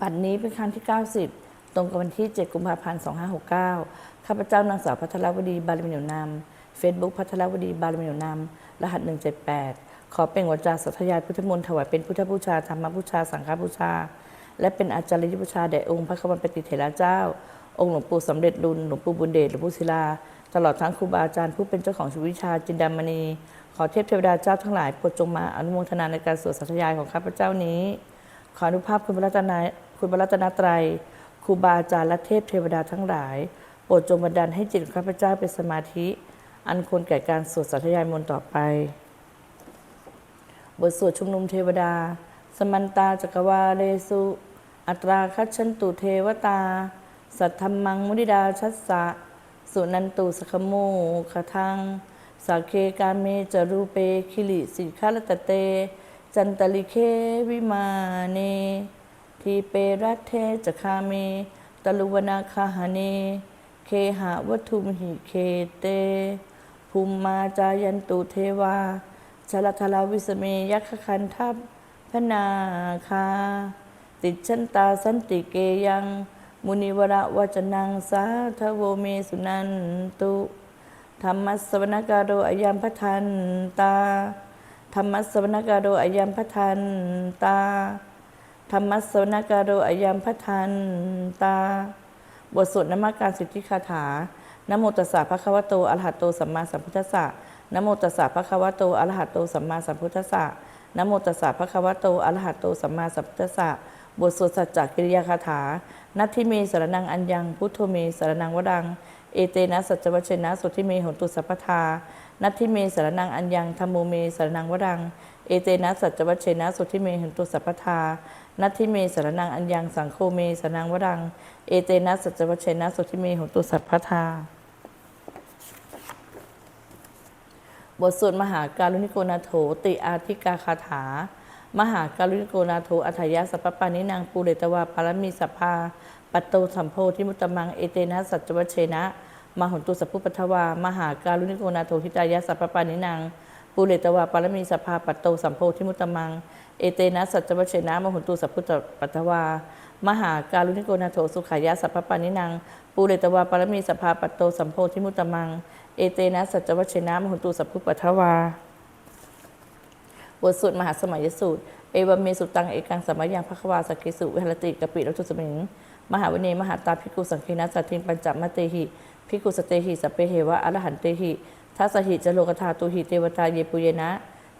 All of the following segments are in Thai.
บัดนี้เป็นครั้งที่ 90 ตรงกับวันที่ 7 กุมภาพันธ์ 2569 ข้าพเจ้านางสาวพัทรวดีบารมีเหนียวนำเฟซบุ๊กพัทรวดีบารมีเหนียวนำรหัส 178 ขอเป็นวจาสัทยายพุทธมนต์ถวายเป็นพุทธบูชาธรรมบูชา สังฆบูชา และเป็นอาจารย์บูชาแด่องค์พระควันปฏิเถระเจ้า องค์หลวงปู่สำเร็จรุนหลวงปู่บุญเดชหลวงปู่ศิลา ตลอดทั้งครูบาอาจารย์ผู้เป็นเจ้าของชีวิตวิชาจินดามณี ขอเทพเทวดาเจ้าทั้งหลายโปรดจงมาอนุโมทนาในการสวดสัทยายของข้าพเจ้านี้ขออนุภาพคุณพระรัตนาย คุณพระรัตนตรัยครูบาอาจารย์และเทพเทวดาทั้งหลาย โปรดจงบันดาลให้จิตข้าพเจ้าเป็นสมาธิ อันควรแก่การสวดสัทยายมนต์ต่อไป บทสวดชุมนุมเทวดา สมันตาจักรวาเลสุ อัตราคัจฉันตุเทวตา สัทธรรมังมุนิดาชัสสะ สุนันตุสขโมขทังสักเคกาเมจรูเปคิลิสิคาลตะเต จันตลิเควิมาเน ทีเปรัตเทจคาเม ตลุวนาคาหเน เคหะวัตุมหิเคเต ภูมิมาจายันตุเทวาชลทลาวิสเมยัคคคันทัพพนาคา ติดชันตาสันติเกยัง มุนิวระวจนังสาทโวเมสุนันตุธรรมัสวนการโรอายัมพัทันตาธรรมัสวนการโรอายัมพัทันตา ธรรมสวนการโรอายัมพัทันตา บทสวดนมัสการสิทธิคาถานโมตัสสะภะคะวะโตอะระหะโตสัมมาสัมพุทธัสสะนโมตัสสะภะคะวะโตอะระหะโตสัมมาสัมพุทธัสสะนโมตัสสะภะคะวะโตอะระหะโตสัมมาสัมพุทธัสสะบทสวดสัจจกิริยาคาถา นัตทิเมสารนังอัญญัง พุทโธเมสารนังวดัง เอเตนะสัจจวัชนะสุทธิเมหนตุสัพพทา นัตทิเมสารนังอัญญังธรรมโมเมสรนังวดัง เอเตนะสัจจวัชนะสุทธิเมหนตุสัพพทา นัตทิเมสรนังอัญญังสังโฆเมสรนังวดัง เอเตนะสัจวัชเชนะสุทิเมหนตุสัพพทาบทสวดมหาการุณิโกนาโถติอาธิกาคาถา มหาการุณิโกนาโถอัฏฐยสัพพปานินางปูเรตวาปารมีสัพพาปัตโตสัมโพธิมุตมังเอเตนะสัจวัชเชนะมหนตุสัพพุปัทวา มหาการุณิโกนาโถทิตายะสัพพปานินางปูเรตวาปารมีสัพพาปัตโตสัมโพธิมุตตมัง เอเตนะสัจจวัชเชนะมหนตุสัพพุตปัทวามหาการุณิโกนาโถสุขายะสัพพปานินางปูเรตวาปรมีสัพพาปัตโตสัมโพธิมุตตมัง เอเตนะสัจจวัชเชนะมหนตุสัพพุปัทวาบทสวดมหาสมัยสูตร เอวเมสุตังเอกังสมัยยังพระควาสกเกสุวิหรติกปิรัตุสมิง มหาวิเนมหาตาภิกขุสังคีนัสสัตถิงปัญจมะเตหิภิกขุสเตหิสัพเพเหวะอรหันเตหิทัสสหิจโลกธาตุหิเทวตาเยปุเยนะ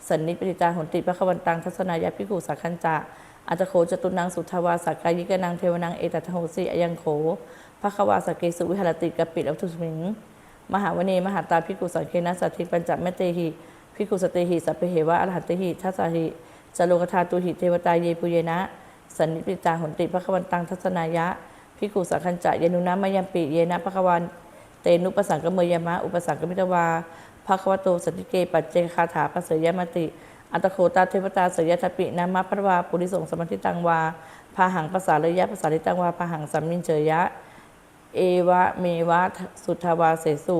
สันนิปติตาหนติพระควันตังทัศนายาภิกุสักขันจะอัตโขจตุนังสุทาวาสักกายิกนังเทวนังเอตัทโหสีอยังโขพระควาสกเกสุวิหรติกปิรัตุสมิง มหาวเนมหาตาภิกุสังเคนัสสัตถิปัญจมเตหิภิกุสเตหิสัพเพเหวะอรหันเตหิทัสสหิจโลกธาตุหิเทวตาเยปุเยนะ สันนิปิตาหนติพระควันตังทัศนายะภิกุสังคัญจะเยนุนะมยัมปิเยนะพระควันเตนุปสังกเมยมะ อุปสังกมิตวา ภะควะโตสันติเกปัจเจคาถาปเสยมติ อัตโคตาเทวตาเสยทปินามะพระวาปุริสงสมัติตังวาพาหังภาษาเลยยะภาษาลิตังวาพาหังสัมมินเจยะ เอวะเมวะสุทธาวาเสสุ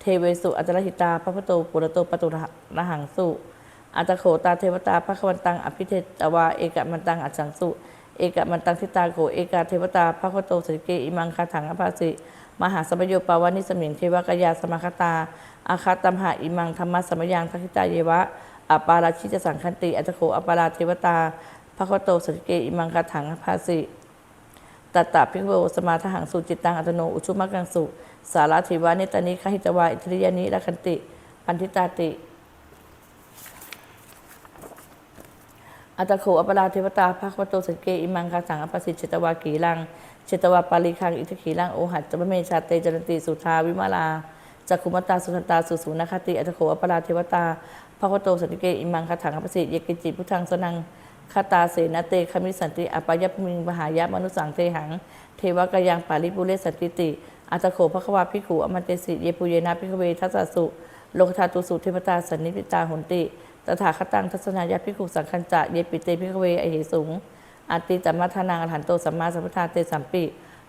เทเวสุอัจรหิตาพระพุทโตปุรโตปตุระหังสุอัตโขตาเทวตาพระควันตังอภิเทตวาเอกมันตังอัจฉังสุ เอกมันตังทิตาโขเอกาเทวตาพระพุทโตสิเกอิมังคาถังอภาสิ มหาสมโยปาวานิสมิงเทวกยาสมาคตา อาคาตัมหาอิมังธรรมะสมยังทัคิตาเยวะอปาราชิจะสังคันติอัตโขอปาราเทวตาพระพุทโตสริเกอิมังคาถังอภาสิตัตตะพิกโวสมาทหังสุจิตตังอัตโนอุชุมักังสุสาราธิวานิตานิคหิตวาอิทริยานิรักขันติ ปันทิตาติอัตตะโขอปราเทวตาภควโตสังเกอิมังคาสังอปสิเจตวากีลังเจตวาปาลิคังอิทขีลังโอหัตจมเมชาเตจรนติสุทาวิมาลา จักขุมตตาสุทันตาสุสูนคติอัตโขอปราเทวตาภาควโตสังเกอิมังคาถังอปสิตเยกิจิพุทธังสนังคาตาเสนเตคมิสันติอปายพมิงมหายะมนุสังเทหัง เทวกยังปาริปุเรสันติติอัตตะโขภควาภิขุอมันเตสิเยปุเยนะภิกขเวทัสสุโลกธาตุสุเทวตาสันนิปิตาหุนติตถาคตังทัศนายาภิขุสังคัญจะเยปิเตภิกขเวอเหสุงอาติจัมมัทานังอรหันโตสัมมาสัมพุทธาเตสัมปิ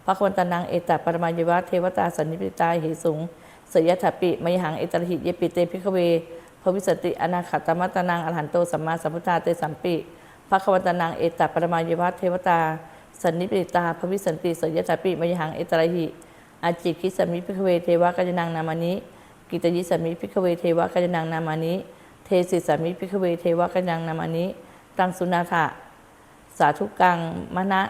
พระควันตานังเอตตปรมายวะเทวตาสันนิปิตาเหสุง สยถาปิมยหังเอตระหิเยปิเตภิกเวภวิสติอนาคตมัตตานังอรหันโตสัมมาสัมพุทธาเตสัมปิพระควันตานังเอตตปรมายวะเทวตาสันนิปิตาภวิสันติสยตาปิมยหังเอตระหิอาจิคิสมิพิกเวเทวกัจจนังนามานิกิตยิสมิพิกเวเทวกัจจนังนามานิเทสิสมิพิกเวเทวกัจจนังนามานิตังสุนาถะสาธุกังมณะ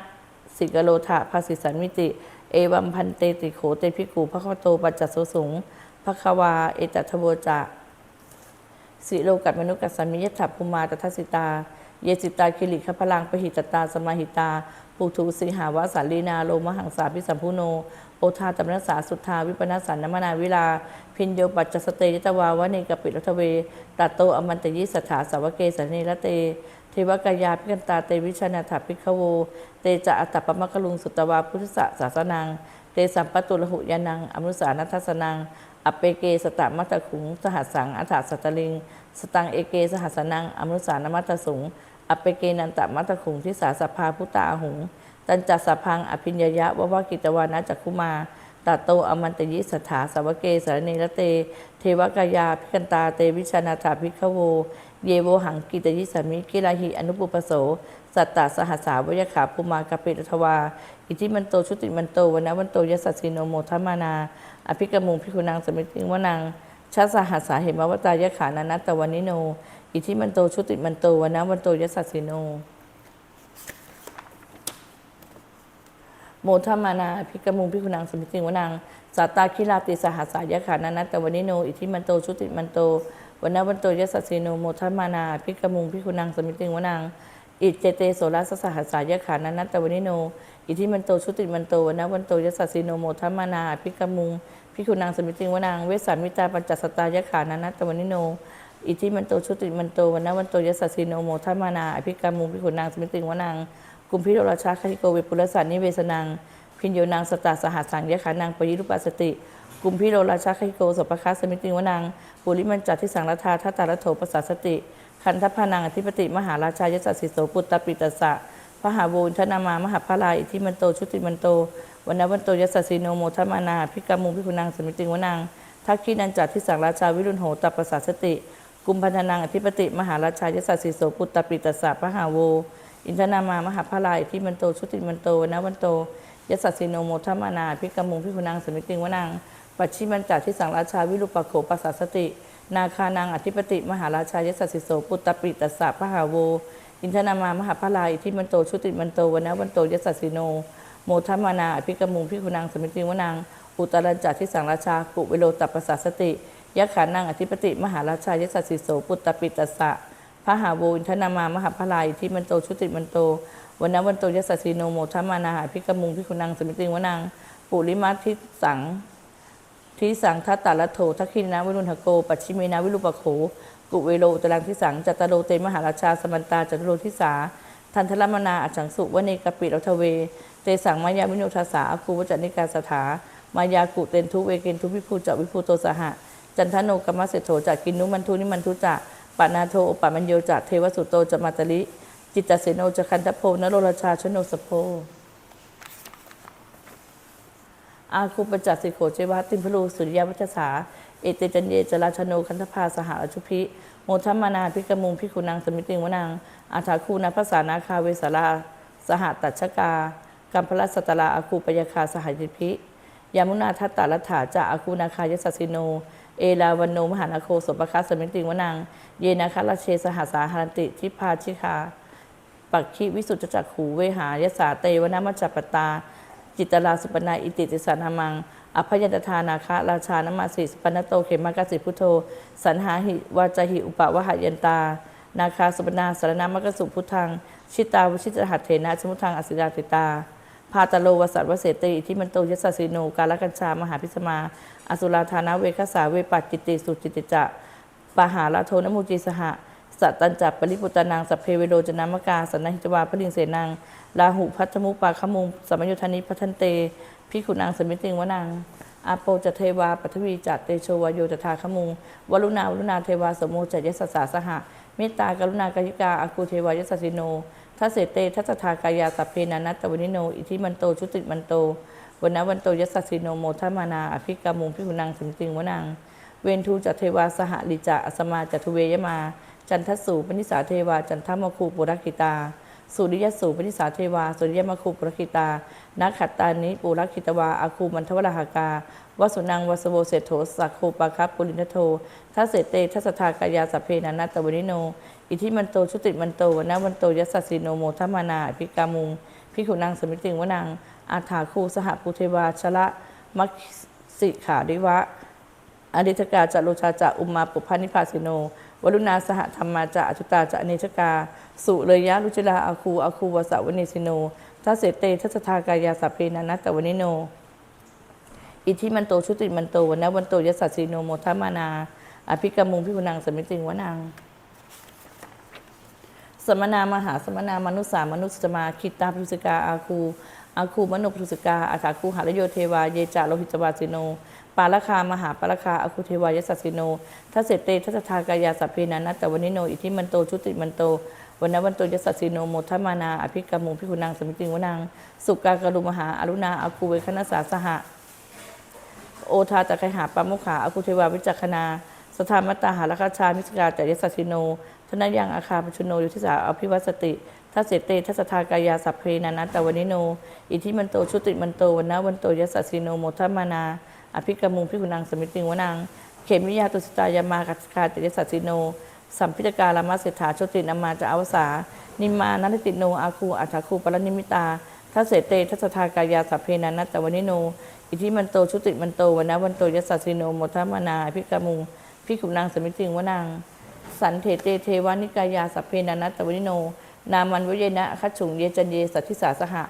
สิกโลธะภาสิสันมิติ เอวัมพันเตติโขเตภิกขุพระคะโตปัจจสสุงภควา เอตัทโวจะสิโลกัตมนุกัสสมิยถัพภูมาตทัสสิตา เยสิตาคิริขพลังปหิตตาสมาหิตาปุถุสิหาวาสาลีนาโลมหังสาพิสัมพุโน โอทาตมนัสสาสุทธาวิปนัสสันนมนาวิลา พินโยปัจจสเตยตวาวะเนกปิรัตเวตัตโตอมันตยิสถาสาวเกสันเนระเต เทวกายาพิกันตาเตวิชนาถาพิกโว เตจะอัตตปมะกลุงสุตวาพุทธะศาสนัง เตสัมปตุลหุยานังอนุสานัทสนังอเปเกสตะมัตตขุงสหัสสังอัฏฐสัตลิง สตังเอเกสหัสนังอนุสานมัตสุงอเปเกนันตมัตตขุงทิสาสภาพุตตาหุง ตันจัสสพังอภิญญยะวะวะกิตวานะจักคุมาตัตโตอมันตยิสถาสาวเกสารเนระเต เทวกายาพิกันตาเตวิชนาถาภิกขโว เยโวหังกิตยิสมิกิลาหิอนุปุปโส สัตตาสหัสสาวยขาภูมากปิรทวา อิทิมันโตชุติมันโตวนวันโตยสัสสิโนโมทัมานา อภิกมุงพิคุนางสมิติงวนังชาสหัสสาเหมวตายขานานัตตวันิโน อิทิมันโตชุติมันโตวนวันโตยสัสสิโน โมทมานาพิกมุงพิคุนางสมิติงวนังสัตตาคิลาติสหัสสายะขานานัตตวันนิโน อิทิมันโตชุติมันโต วันนวันโตยสสสิโนโมทัมานาพิกมุงพิคุนางสมิติงวนังอิจเจเตโสรัสสหัสสายะขานานัตตวนิโน อิทิมันโตชุติมันโตวันนวันโตยสสสิโนโมทัมานาพิกมุงพิคุนางสมิติงวนางเวสามิตาปัญจสตายะขานานัตตวนิโนอิทิมันโตชุติมันโตวันนวันโตยสสสิโนโมทัมานาพิกมุงพิคุนางสมิติงวนางกุมพิโรราชาคติโกเวปุรสันนิเวสนังพินโยนางสตาสหัสสังยะขานางปยิรุปัสติ กุมพิโรราชาคิโกสปปคาสมิติงวนางปุริมันจัตทิสังรัฐาทัตตาระโถปสสสติ คันทพานังอธิปติ มหาราชายสสสิโสปุตตปิตสะพระหาโวทนามามหาพระลายอิทิมันโตชุติมันโตวันนวันโตยสสสิโนโมทมานาพิกามุงพิคุนางสมิติงวนางทักขีนันจัดที่สังราชาวิรุณโหตปัสสาสติ กุมพันธนังอธิปติมหาราชายสสสิโสปุตตปิตสะพระหาโวอินทนามามหาพระลายอิทิมันโตชุติมันโตวันนวันโตยสสสิโนโมทมานาพิกามุงพิคุนางสมิติงวนาง ปัจฉิมันจัดที่สังราชาวิรุปโขปัสสาสติ นาคานางอธิปติ มหาราชายสสสิโสปุตตปิตัสสะพระหาโวอินทนามามหาพระลายอิที่มันโตชุติมันโตวันนะวันโตยสสสิโนโมทัมานาอภิกมุงพิคุนางสมิติวนางอุตรัญจัที่สังราชากุเวโรตัปปสาสติยะขานังอธิปติมหาราชายสสสิโสปุตตปิตัสสะพระหาโวอินทนามามหาพระลายอิที่มันโตชุติมันโตวันนวันโตยสสสิโนโมทัมานาอภิกมุงพิคุนางสมิติวนางปุริมาทิสัง ทิสังทัตตาลโถทักขินาวิรุณหโก ปัจฉิเมนาวิรุปโข กุเวโลตรังทิสังจัตตโรเตมหาราชาสมันตาจัตโรทิสา ทันทรมนาอัจฉังสุวเนกปิรัทเว เตสังมายาวิโนทาสาอคูวจันิกาสถามายากุเตนทุเวเกนทุวิภูจวิภูโตสหะ จันทโนกรรมเสโถจักกินนุมันทุนิมันทุจะปานาโทปามัญโยจักเทวสุโตจมาตลิจิตตเสโนจะคันทโพนโรราชาชโนสโพ อาคูปจักสิโขเจวะติมพลูสุริยวัชสาเอเตจันเยจราชโนคันธพาสหราชุพิโมทัมมานาพิกมุงพิคุนังสมิติงวนางอาถาคูนาภาษานาคาเวสาราสหตัชกากัมพลัสตลาอาคูปยาคาสหยิพิยามุนาทัตตาลัฐาจะอาคูนาคายสสสิโน เอลาวันโนมหานาโคสปะคาสสมิติงวนางเยนาคาลเชสหสาหารันติทิพาชิคาปักขิวิสุทธจักขูเวหายสาเตวนามัจจปตา จิตตลาสุปนาอิติติสานามังอภยตทานาคะ ราชานมาสิสปนโตเขมากสิพุทโธสันหาหิวาจาหิอุปวหยันตา นาคาสุปนาสารนามกสุพุทธัง ชิตาวชิตหัตเถนะสมุทังอสิราติตาพาตโลวสัตวเสติที่มันโตยสสสิโนกาลกัญชามหาพิสมา อสุราธานาเวคสาเวปัจจิติสุจิติจะปหาลาโทนมุจิสหะ สัตตัญจัปปริปุตตนางสัพเพเวโรจนามกาสันนหิตวาพระลิงเสนังลาหุพัทมุปาขมุงสมัญยุทานิพัทันเตพิขุนางสมิติงวนางอาโปจเทวาปัทวีจัตเตโชวายโยจทาขมุงวรุณาวรุณาเทวาสมโมจยสสสาสหะเมตตากรุณากายิกาอากูเทวายสสสิโนทัสเสเตทัสทากายาสัพเพนานัตตวนิโน อิทิมันโตชุติมันโตวันนวันโตยสสสิโนโมทมานาอภิกามุงพิขุนางสมิติงวนางเวนทูจเทวาสหลิจะอสมาจัตุเวยมา จันทสูปนิสาเทวา จันทมคูปุรกิตา สุริยสูปนิสาเทวา สุริยมคูปุรคิตา นักขัตตานิปุรคิตวาอาคูมันทวรหากาวสุนังวสโวเศรษโถสักโคปาคับปุรินทโททัสเสเตทัสสทากายาสพเพนานัตตวนิโน อิทิมันโตชุติมันโตวนาวันโตยัสสสิโนโมทัมานาอภิกามุงพิขุนางสมิติงวนังอาถาคูสหปุเทวาชละมัคสิขาดิวะอดิตกาจะโลชาจะอุมมาปุพพานิพาสิโน วรุณาสหธรรมาจะอจุตาจะเนชกา สุเลยะลุจลาอาคูอาคูวสวเนสิโนทัสเสเตทัสทากายาสัพเพนานัตตวนิโน อิทิมันโตชุติมันโตวันวันโตยัสสสิโนโมทัมานา อภิกรมุงพิกุนังสมิติงวนัง สมนามหาสมนามนุษสามนุษสมาคิตาพุสกาอาคูอาคูมนุพุสกาอาถาคูหารโยเทวาเยจาโลหิตวาสิโน ปาลคามหาปาลคาอคูเทวายสัสสิโนทัสเสเตทัสทากายาสัพเพนันตตวนิโนอิทิมันโตชุติมันโตวันนวันโตยัสสสิโนโมทัมานา อภิกรมุงพิกุนังสมิติงวนัง สุกากรุมหาอรุณาอาคูเวคณสาสหะ โอทาจักไคหาปามุขาอากุเทวาวิจักขณาสถามัตตาหาราคาชามิสกาแต่ยสัสสิโนทนายังอาคาปชุโนยุทธิสาอภิวัสติทัสเสเตทัสสทากายาสัพเพนานัตตวนิโน อิทิมันโตชุติมันโตวันนวันโตยัสสสิโนโมทัมมานา อภิกรมุงพิกุนังสมิติงวนังเขมิยาตุสตายามากัสคาต่ยสัสสิโน สัมพิจการามาเศรษฐาโชตินามาจะอวสา นิมานันติโนอาคูอัฏฐคูปรนิมิตาทัสเสเตทัสสทากายาสัพเพนานัตตวนิโน อิทิมันโตชุติมันโตวันนะวันโตยัสสสิโนโมทัมานาอภิกรมุงพิกุนังสมิติงวนังสันเถเตเทวานิกายาสัพเพนานัตตวนิโน นามันวิเยนะคัจฉุงเยจันเยสัทธิสาสหะ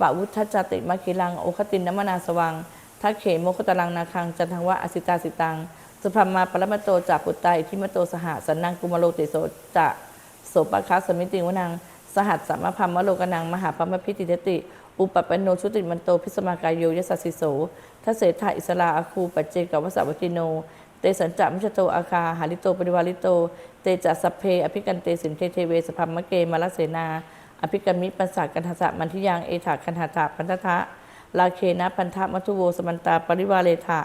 ปะวุฒจติมะคิลังโอคตินนมนาสวัง ทักเขโมคตลังนาคังจันทังวะอสิตาสิตัง สุภามาปรมตโตจากปุตตาอิทิมโตสหสันนังกุมโลติโสจะโสปะคัสสมิติงวนังสหัสสัมมพัมมโลกนังมหาพัมมพิติเทติ อุปปปโนชุติมันโตพิสมากายโยยสัสสิโสทัสเสถาอิสลาอาคูปัจเจกวัสสวัติโน เตสัญจะมิชโตอาคาหาริโตปริวาริโต เตจะสัพเพอภิกันเตสินเทเทเวสพัมมะเกมาลเสนา อภิกรมิปัสสะกันทัสสะมันทิยังเอถาคันหาถาปันทะ ลาเคนะปันทะมัทุโวสมันตาปริวาเลถะ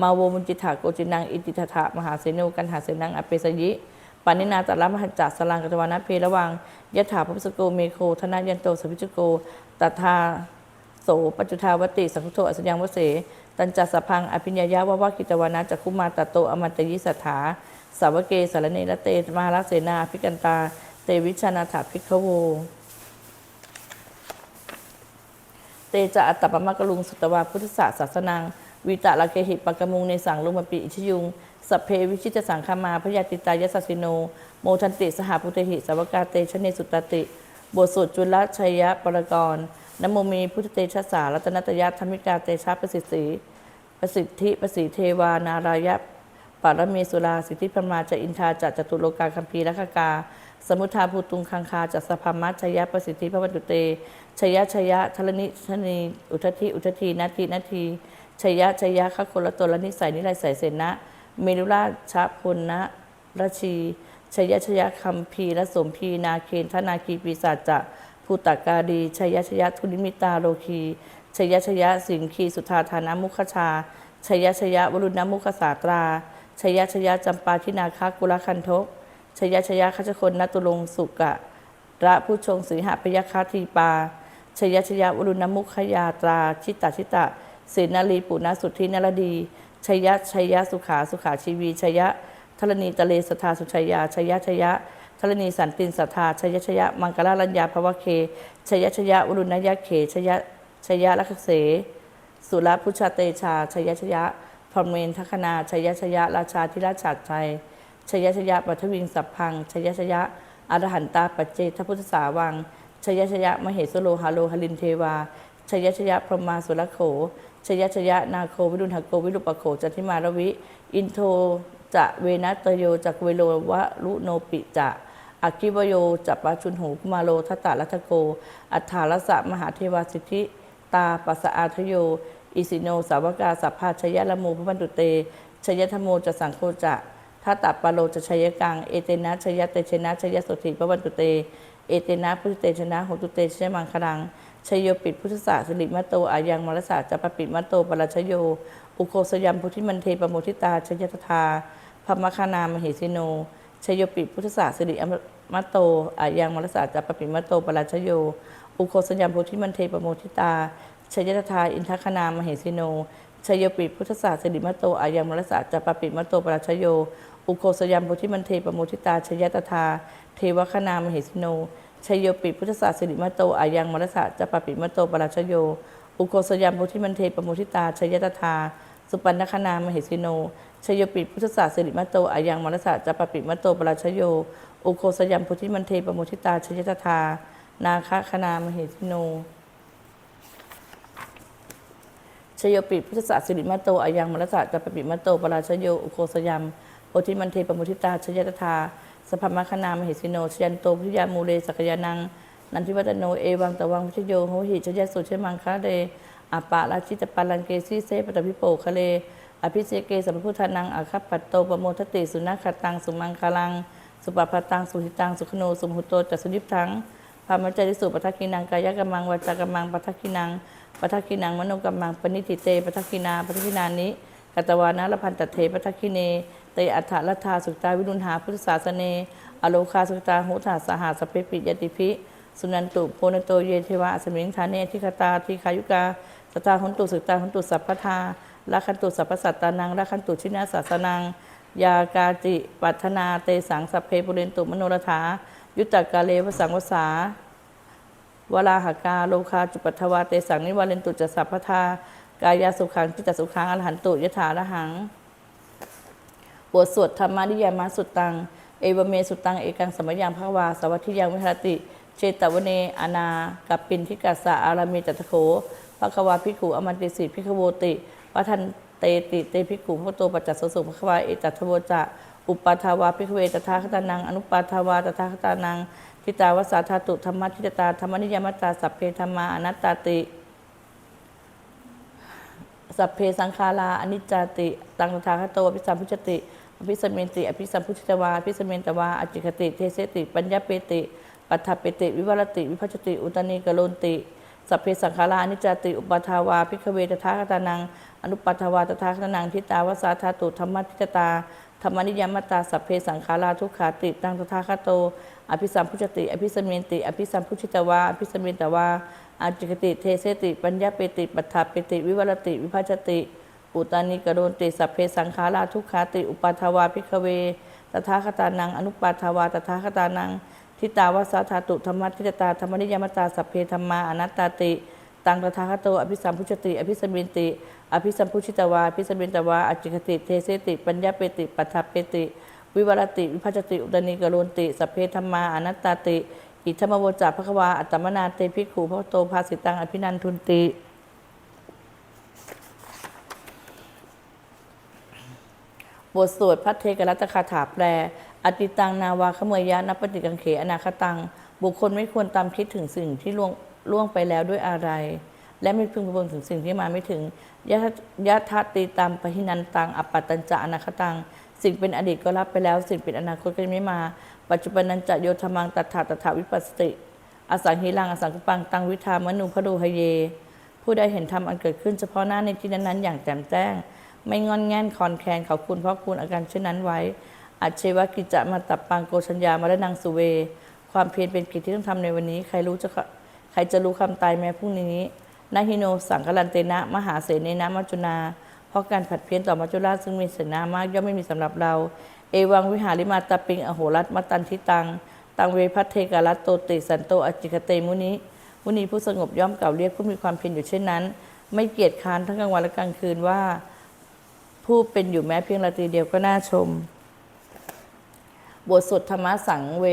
มาโวมุจิถาโกจินังอิติทถะมหาเสโนกันหาเสนังอเปสยิปานินาจัลมหัจจสลังกัตวานะเพระวังยะถาพุสโกเมโคธนายันโตสพิจุโกตถาโสปัจจุทาวติสัพพุโตอสยังวเส ตัญจัสพังอภิญญายะวะวะกิตวานะจักคุมาตโตอมันตยิสัทธาสาวเกสารเนระเตมหาลเสนาภิกันตา เตวิชานาถาภิกขโว เตจะอัตตปมะกลุงสุตวาพุทธศาสสนังวิตะละเกหิปะกมุงในสังลุมปิอิชยุงสัพเพวิชิตสังคมาพยาติตายสสสิโน โมทันติสหปุเทหิสวกาเตชเนสุตติบทสวดจุลชัยยะปรกรนโมมีพุทธเตชะสารัตนตยะธรรมิกาเตชะประสิทธิประสิทธิประสิเทวานารายะปารมีสุราสิทธิพมาจะอินทาจะจตุโลกาคัมภีรคกา สมุทาภูตุงคังคาจัสพามัชยประสิทธิพระวันตุเต ชยชยทรณิชนี อุทธิอุทธินาทีนาทีชยชยขคนละตนละนิสัยนิไรใสเสนะเมรุราชพลนะราชีชยชยคัมภีรสมพีนาเคนทนาคีปีศาจจะภูตกาดีชยชยทุนิมิตาโลคีชยชยสิงคีสุธาธานามุขชาชยชยาวรุณมุขสาตราชยชยจำปาทินาคากุลคันทก ชยชยคัจคนนตุลงสุกะระผู้ชงสีหพยคาทีปา ชยชยาวรุณมุขยาตรา ชิตตชิตะเสนาลีปุณสุทธินรดี ชยชยสุขาสุขาชีวี ชยธรณีตะเลสทาสุชยา ชยชยธรณีสันตินสัทธาชยชยมังกรลัญญาภวเค ชยชยวรุณยะเข ชยชยลักเส สุรพุชาเตชา ชยชยะพรมเมนทคณาชยชยะราชาธิราชาชัย ชยชยะปัทวิงสัพพังชยชยะอรหันตาปัจเจทพุทธสาวังชยชยะมเหสโลหาโลหลินเทวาชยชยะพรหมาสุรโขชยชยะนาโควิรุณหโกวิรุปโขจันทิมารวิ อินโทจะเวนัตโยจักเวโลวะลุโนปิจะอากิวโยจัปปาชุนโหกุมาโลทัตตะรัตโก อัฏฐาลสะมหาเทวาสิทธิ ตาปัสสะอาทโย อิสิโนสาวกาสัพพาชยะละโมพระบันตุเตชยธโมจะสังโฆจะ ทัตตปาโลจะชยกัง เอเตนะชยเตชนะชยสุติพระบันตุเต เอเตนะพุทธเตชนะโหตุเตชยมังคลังชยโยปิดพุทธศาสสิริมะโตอายังมรสาจะปปิดมะโตปราชโย อุโคสยัมพุทธิมันเทปโมทิตาชยตถาพมคานามเหสิโนชชยโยปิพุทธศาสสิริอมตโตอายังมรสาจัปปปิมัตโตปราชโย อุโคสยามโพธิมันเทปโมทิตาชยตถาอินทคณามเหสิโนชยโยปิพุทธศาสสิริมตโตอายังมรสาจัปปปิมัตโตปราชโย อุโคสยามโพธิมันเทปโมทิตาชยตถาเทวคณามเหสิโนชยโยปิพุทธศาสสิริมโตอายังมรสาจัปปิมโตปราชโย อุโคสยามโพธิมันเทปโมทิตาชยตถาสุปันนคณามเหสิโนชยโยปิพุทธศาสสิริมโตอายังมรสาจัปปิมโตปราชโย อุโคสยามโพธิมันเทปโมทิตาชยตถานาคคณามเหสิโนชโยปิพุทธศาสสิริมโตอายังมรสะจัปปิมโตปราชโย อุโคสยามโโพธิมันเทปมุทิตาชยตถาสภมคณามเหสิโนชยันโตพิยามูเลสกยานัง นันทิวัตโนเอวังตะวังพิชโยโหหิชยสุชมังคะเดอาปะราชิตปัลลังเกสีเซปตพิโปคะเล อภิเสเกสัมพุทธานังอาคัปัตโตปโมทติสุนัขตังสุมังคลัง สุปปะตังสุหิตังสุขโนสุมหุโตจัสสุนิพทังพามัจจริสุปัทกินังกายกรรมังวาจากรรมังปัทกินังปัทกินังมโนกรรมังปณิติเตปัทกินาปัทกินานิกัตวานะละพันตเทปัทกิเน เตอัฏฐลัทธาสุตาวิรุณหาพุทธศาสเนอโลคาสุตาหุถาสหาสเพปิยติพิสุนันตุโพนโตเยเทวะสมิงธาเนทิคตาทิคายุกาสตาหุนตุสุตาหุนตุสัพพทาละคันตุสัพพสัตตานังละคันตุชินาศาสนังยากาจิปัทนาเตสังสัพเพปุเรนตุมโนรถา ยุตตกาเลวสังวสาวลาหากาโลคาจุปัทวาเตสังนิวาเลนตุจัสัพพทากายาสุขังจิตตสุขังอรหันตุยถาระหัง บทสวดธรรมานิยามาสุตตัง เอวเมสุตัง เอกังสมยังภควา สวัสทิยังวิหรติ เชตวเนอนากับปินทิกัสะอารามีจัตโขภควาภิขุอมันติสิภิขโวติวัทันเตติเตภิขุพุทโตปัจจสสุภควาเอตัทโวจะอุปาทาวาภิกขเวตถาคตานังอนุปาทาวาตถาคตานังทิตาวสาธาตุธรรมทิตตาธรรมนิยมตตาสัพเพธรรมาอนัตตาติ สัพเพสังขาราอนิจจติ ตังตถาคตโตอภิสัมพุชติ อภิสมเมนติ อภิสัมพุชิตวาอภิสมเมนตวาอจิคติ เทเสติ ปัญญาเปติ ปัฏฐเปติ วิวรติ วิพัชติ อุตนีกโลนติ สัพเพสังขาราอนิจจติ อุปาทาวาพิกเวตถาคตานัง อนุปัทาวาตถาคตานังทิตาวสาธาตุธรรมทิตตาธรรมนิยมตาสัพเพสังขาราทุกขาติตังตถาคโต อภิสัมพุชติ อภิสมเมนติ อภิสัมพุชิตวา อภิสมเมนตวาอาจิกติ เทเสติ ปัญญาเปติ ปัฏฐเปติ วิวรติ วิพัชติ อุตานิกโดนติสัพเพสังขาราทุกขาติอุปาทาวาพิกเวตถาคตานังอนุปาทาวาตถาคตานังทิตาวสาธาตุธรรมทิตตาธรรมนิยมตาสัพเพธรรมาอนัตตาติตังตถาคตโตอภิสัมพุชติ อภิสัมเมนติ อภิสัมพุชิตวาอภิสัมเมนตวาอจิกติเทเสติ ปัญญาเปติปัฏฐเปติ วิวรติวิพัชติอุตานิกโลนติสัพเพธรรมาอนัตตาติ อิธรรมโวจาภควาอัตตมนาเตภิกขุพระโตภาสิตังอภินันทุนติ บทสวดพระเทกรัตคาถาแปล อติตังนาวาขเมยยะนปฏิกังเขอนาคตัง บุคคลไม่ควรตามคิดถึงสิ่งที่ล่วงล่วงไปแล้วด้วยอะไร และไม่พึงประเมินถึงสิ่งที่มาไม่ถึงยะยะทัตติตามปหินันตังอปปัตตัญจะอนาคตัง สิ่งเป็นอดีตก็รับไปแล้ว สิ่งเป็นอนาคตก็ยังไม่มา ปัจจุบันนันจะโยธรรมังตัถาตถาวิปัสสติอสังหิรังอสังคุปังตังวิธามนุพโดหเย ผู้ใดเห็นธรรมอันเกิดขึ้นเฉพาะหน้าในที่นั้นๆอย่างแจ่มแจ้ง ไม่งอนแง่นคอนแคนเขาคุณเพราะคุณอาการเช่นนั้นไว้อัจเชวกิจจะมาตับปังโกชัญญามาและนางสุเว ความเพียรเป็นกิจที่ต้องทำในวันนี้ ใครรู้จะใครจะรู้คำตายแม้พรุ่งนี้นาฮิโนสังกลันเตนะ มหาเสนนะมัจจุนา เพราะการผัดเพี้ยนต่อมัจจุราชซึ่งมีเสนามากย่อมไม่มีสำหรับเรา เอวังวิหาริมาตาปิงอโหรัตมตันทิตัง ตังเวพัทเทกาลัตโตติสันโตอจิกเตมุนิมุนีผู้สงบย่อมเกล่าวเรียกผู้มีความเพียรอยู่เช่นนั้น ไม่เกียจค้านทั้งกลางวันและกลางคืนว่า ผู้เป็นอยู่แม้เพียงราตรีเดียวก็น่าชม บทสวดธรรมะสังเว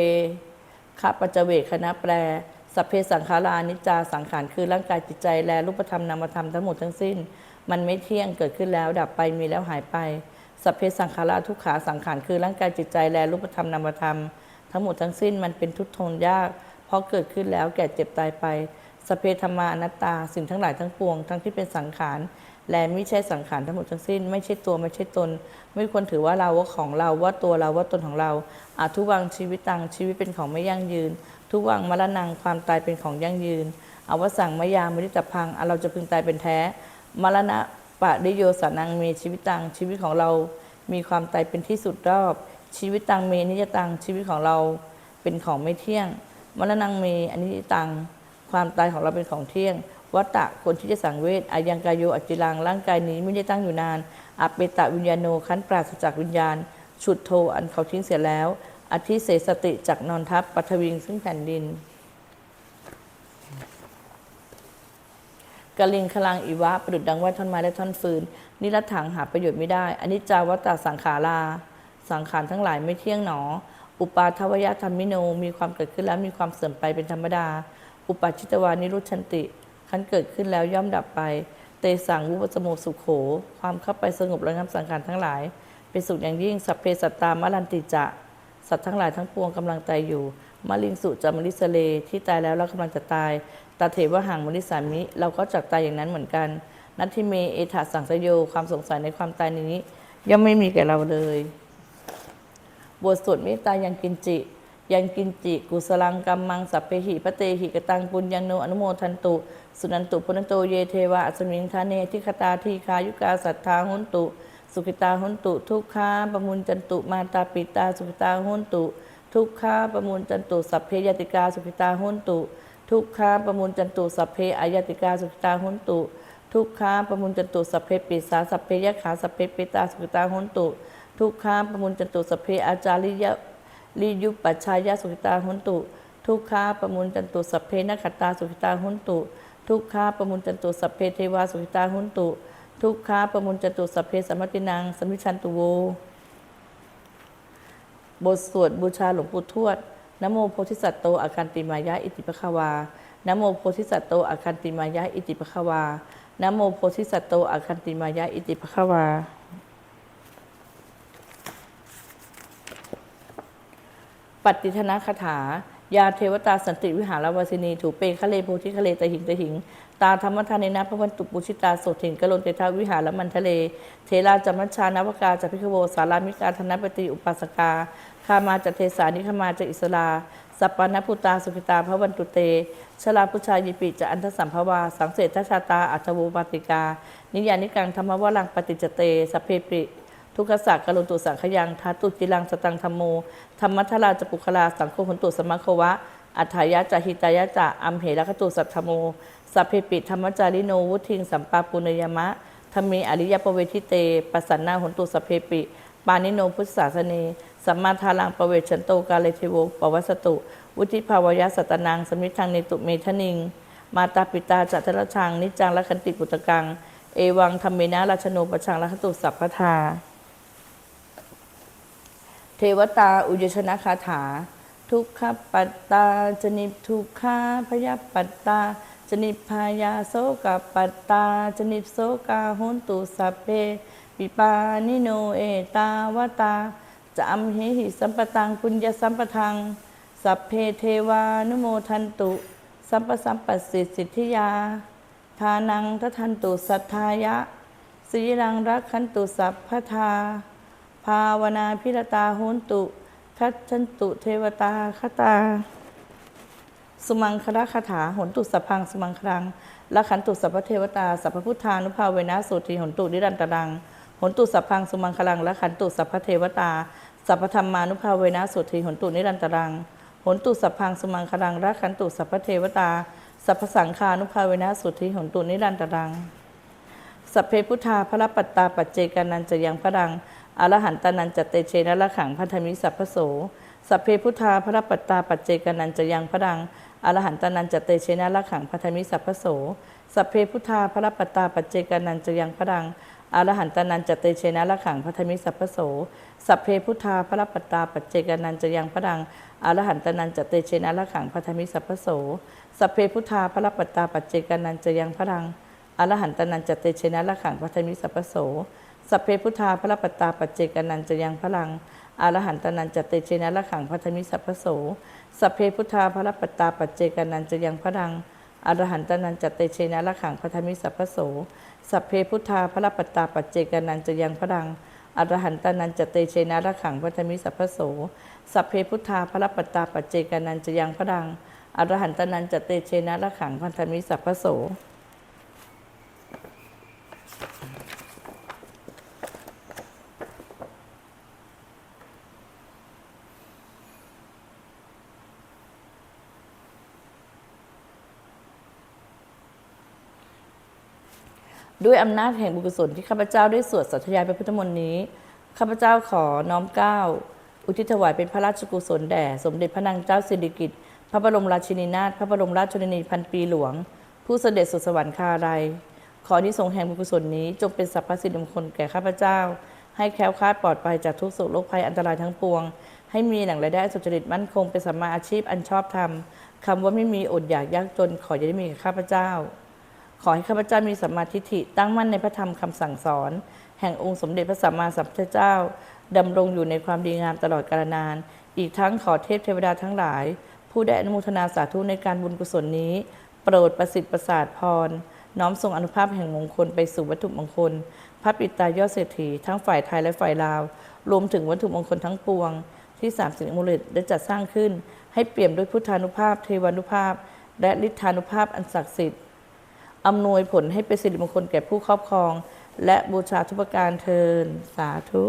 คปัจเจเวกคณะแปลสัพเพสังขารานิจจาสังขารคือร่างกายจิตใจและรูปธรรมนามธรรมทั้งหมดทั้งสิ้น มันไม่เที่ยงเกิดขึ้นแล้ว ดับไปมีแล้วหายไป สัพเพสังขาราทุกขาสังขารคือร่างกายจิตใจและรูปธรรมนามธรรม ทั้งหมดทั้งสิ้นมันเป็นทุกทนยาก เพราะเกิดขึ้นแล้วแก่เจ็บตายไปสพเพธรรมานัตตาสิ่งทั้งหลายทั้งปวง ทั้งที่เป็นสังขาร และไม่ใช่สังขารทั้งหมดทั้งสิ้น ไม่ใช่ตัวไม่ใช่ตน ไม่ควรถือว่าเราว่าของเราว่าตัวเราว่าตนของเราอาทุวังชีวิตตังชีวิตเป็นของไม่ยั่งยืน ทุวังมรณังความตายเป็นของยั่งยืนอวสังมยามริตพังอะเราจะพึงตายเป็นแท้ มรณะปะดิโยสานังมีชีวิตตังชีวิตของเรา มีความตายเป็นที่สุดรอบ ชีวิตตังเมนิจตังชีวิตของเราเป็นของไม่เที่ยงมรณังเมอนิจตังความตายของเราเป็นของเที่ยง วัตตะคนที่จะสังเวชอายังกายโยอจิรังร่างกายนี้ไม่ได้ตั้งอยู่นานอเปตะวิญญาโนขันปราศจากวิญญาณฉุดโทอันเขาทิ้งเสียแล้วอธิเสสติจากนอนทัพปัทวิงซึ่งแผ่นดินกลิงคลังอิวะประดุดดังว่าท่อนไม้และท่อนฟืน นิรัตถังหาประโยชน์ไม่ได้อนิจจาวัตตาสังขารา สังขารทั้งหลายไม่เที่ยงหนอ อุปาทวยธรรมิโนมีความเกิดขึ้นแล้วมีความเสื่อมไปเป็นธรรมดา อุปาชิตวานิรุชันติ ขันเกิดขึ้นแล้วย่อมดับไป เตสังวุปสโมสุขโข ความเข้าไปสงบระงับสังขารทั้งหลาย เป็นสุขอย่างยิ่งสัพเพสัตตามรันติจะ สัตว์ทั้งหลายทั้งปวงกำลังตายอยู่มะลิงสุจามลิสเล ที่ตายแล้วแล้วกำลังจะตายตาเถวหังมลิสามิ เราก็จักตายอย่างนั้นเหมือนกัน นัตทิเมเอถาสังสโยความสงสัยในความตายนี้ย่อมไม่มีแก่เราเลย บทสวดเมตตายังกินจิ ยังกินจิ กุสลังกัมมังสัพเพหิพระเตหิกตังปุญญโนอนุโมทันตุ สุนันตุพุนันโตเยเทวะอัสมิงทาเนทิคตาทีคายุกาสัทธาหุนตุ สุขิตาหุนตุ ทุกขาปมุญจันตุมาตาปิตาสุขิตาหุนตุ ทุกขาปมุญจันตุสัพเพยติกาสุขิตาหุนตุ ทุกขาปมุญจันตุสัพเพอายติกาสุขิตาหุนตุ ทุกขาปมุญจันตุสัพเพปิสาสัพเพยขาสัพเพปิตาสุขิตาหุนตุ ทุกขาปมุญจันตุสัพเพอาจาริยะ ลิยุปปัชชายาสุขิตาหุนตุ ทุกขาปมุญจันตุสัพเพนักขตาสุขิตาหุนตุ ทุกขาปมุญจันตุสัพเพเทวาสุขิตาหุนตุ ทุกขาปมุญจันตุสัพเพสัมมตินังสัมมิชันตุโว บทสวดบูชาหลวงปู่ทวดนโมโพธิสัตโตอาคันติมายะอิติปะควานโมโพธิสัตโตอาคันติมายะอิติปะควานโมโพธิสัตโตอาคันติมายะอิติปะควา ปฏิทนาคาถา ยาเทวตาสันติวิหารวาสินี ถูเปคะเลโพธิคะเลตะหิงตะหิง ตาธรรมทานินะพระวันตุปุชิตาโสถิงกะโลนเตทาวิหารมันทะเล เทราจามัชชานวกาจัพิคโวสารามิกาธนปฏิอุปัสกาคามาจเทสานิคมาจอิสลาสัปปานพุตาสุขิตาพระวันตุเต ชลาพุชายิปิจะอันทสัมภวา สังเสทชาตาอัตโวปาติกา นิยานิกังธรรมวรังปฏิจเตสเพปิ ทุกขสักกรุตุสังขยังทาตุจิลังสตังธรรมโมธรรมัทราจปุคลาสังโฆหนตุสมัคควะ อัฏฐายะจาหิตายะจะอัมเหระคตุสัทธโม สัพเพปิธรรมจาริโนวุทิงสัมปาปุณยมะธรรมีอริยปเวทิเตปสันนาหนตุสัพเพปิ ปานิโนพุทธศาสเนสัมมาทาลังปเวชันโตกาเลเทโวปวัสตุ วุธิภาวยะสัตนังสมิทังเนตุเมทนิง มาตาปิตาจัตรชังนิจจังละคันติปุตกัง เอวังธรรมเมนะราชโนปชังละคตุสัพพทา เทวตาอุยชนะคาถา ทุกขปัตตาจนิทุกขาพยาปัตตาจนิพายาโสกปัตตาจนิโสกาหุนตุสัพเพปิปานิโนเอตาวตาจะอัมเหหิสัมปตังปุญญสัมปทัง สัพเพเทวานุโมทันตุ สัมปสัมปัสสิทธิสิทธิยา ทานังทัทันตุสัทธายะสีรังรักขันตุสัพพทา ภาวนาพิรตาโหนตุ คัจฉันตุเทวตาคตา สุมังคละคาถาหนตุสัพพังสุมังคลังละขันตุสัพพเทวตาสัพพพุทธานุภาเวนะสุทีหนตุนิรันตรังหนตุสัพพังสุมังคลังละขันตุสัพพเทวตาสัพพธรรมานุภาเวนะสุทีหนตุนิรันตรังหนตุสัพพังสุมังคลังละขันตุสัพพเทวตาสัพพสังฆานุภาเวนะสุทีหนตุนิรันตรังสัพเพพุทธาพระปัตตาปัจเจกานันจะยังพระดัง อรหันตานันจเตเชนะละขังพันธมิสัพพโสสัพเพพุทธาพระปัตตาปัจเจกนันจะยังพระดังอรหันตานันจเตเชนะละขังพันธมิสัพพโสสัพเพพุทธาพระปัตตาปัจเจกนันจะยังพระดังอรหันตานันจเตเชนะละขังพันธมิสัพพโสสัพเพพุทธาพระปัตตาปัจเจกนันจะยังพระดังอรหันตานันจเตเชนะละขังพันธมิสัพพโสสัพเพพุทธาพระปัตตาปัจเจกนันจะยังพระดังอรหันตานันจเตเชนะละขังพัทมิสัพพโส สัพเพพุทธาพระปตาปัจเจกนันจะยังพลังอรหันตนันจเตเชนะละขังพัทมิสัพพโสสัพเพพุทธาพระปตาปัจเจกนันจะยังพลังอรหันตนันจเตเชนะละขังพัทมิสัพพโสสัพเพพุทธาพระปตาปัจเจกนันจะยังพลังอรหันตนันจเตเชนะละขังพัทมิสัพพโสสัพเพพุทธาพระปตตาปัจเจกนันจะยังพลังอรหันตนันจเตเชนะละขังพัทมิสัพพโส ด้วยอำนาจแห่งบุญกุศลที่ข้าพเจ้าได้สวดสัตยายพระพุทธมนต์นี้ ข้าพเจ้าขอน้อมเกล้า อุทิศถวายเป็นพระราชกุศลแด่ สมเด็จพระนางเจ้าสิริกิติ์พระบรมราชินีนาถ พระบรมราชชนนีพันปีหลวง ผู้เสด็จสู่สวรรคาลัย ขอที่ทรงแห่งบุญกุศลนี้ จงเป็นสรรพสิริมงคลแก่ข้าพเจ้า ให้แคล้วคลาดปลอดภัยจากทุกโศกโรคภัยอันตรายทั้งปวง ให้มีแหล่งรายได้สุจริตมั่นคงเป็นสัมมาอาชีพอันชอบธรรมคำว่าไม่มีอดอยากยากจนขออย่าได้มีกับข้าพเจ้า ขอให้ข้าพเจ้ามีสัมมาทิฏฐิตั้งมั่นในพระธรรมคำสั่งสอน แห่งองค์สมเด็จพระสัมมาสัมพุทธเจ้าดำรงอยู่ในความดีงามตลอดกาลนาน อีกทั้งขอเทพเทวดาทั้งหลาย ผู้ได้อนุโมทนาสาธุในการบุญกุศลนี้ โปรดประสิทธิ์ประสาทพร น้อมส่งอนุภาพแห่งมงคลไปสู่วัตถุมงคล พระปิตายอดเศรษฐีทั้งฝ่ายไทยและฝ่ายลาว รวมถึงวัตถุมงคลทั้งปวง ที่สามสิงห์มูลเลตได้จัดสร้างขึ้น ให้เปี่ยมด้วยพุทธานุภาพ เทวานุภาพ และฤทธานุภาพอันศักดิ์สิทธิ์ อำนวยผลให้เป็นสิริมงคลแก่ผู้ครอบครอง และบูชาทุกประการเทินสาธุ